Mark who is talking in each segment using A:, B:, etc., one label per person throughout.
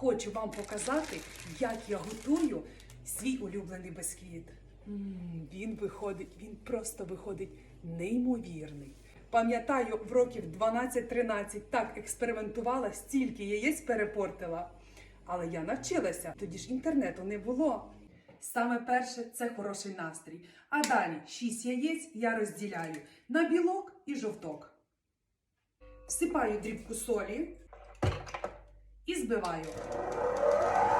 A: хочу вам показати, як я готую свій улюблений бисквіт. Він виходить, він просто виходить неймовірний. Пам'ятаю, в років 12-13 так експериментувала, стільки яєць перепортила. Але я навчилася, тоді ж інтернету не було. Саме перше це хороший настрій. А далі 6 яєць я розділяю на білок і жовток. Всипаю дрібку солі збиваю.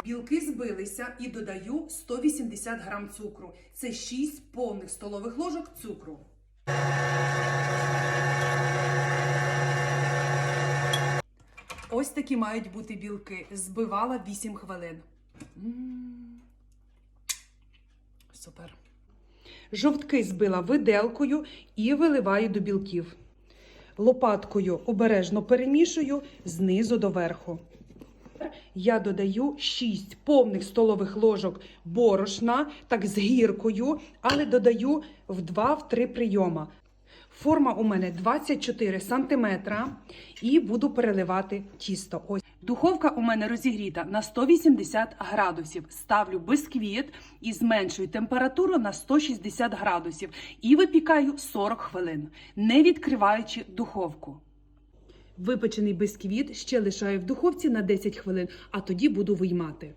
A: Білки збилися і додаю 180 грам цукру. Це 6 повних столових ложок цукру. Ось такі мають бути білки. Збивала 8 хвилин. Супер. Жовтки збила виделкою і виливаю до білків. Лопаткою обережно перемішую знизу до верху. Я додаю 6 повних столових ложок борошна, так з гіркою, але додаю в 2-3 прийома. Форма у мене 24 сантиметра і буду переливати тісто. Ось духовка у мене розігріта на 180 градусів. Ставлю бисквіт і зменшую температуру на 160 градусів і випікаю 40 хвилин, не відкриваючи духовку. Випечений бисквіт ще лишаю в духовці на 10 хвилин, а тоді буду виймати.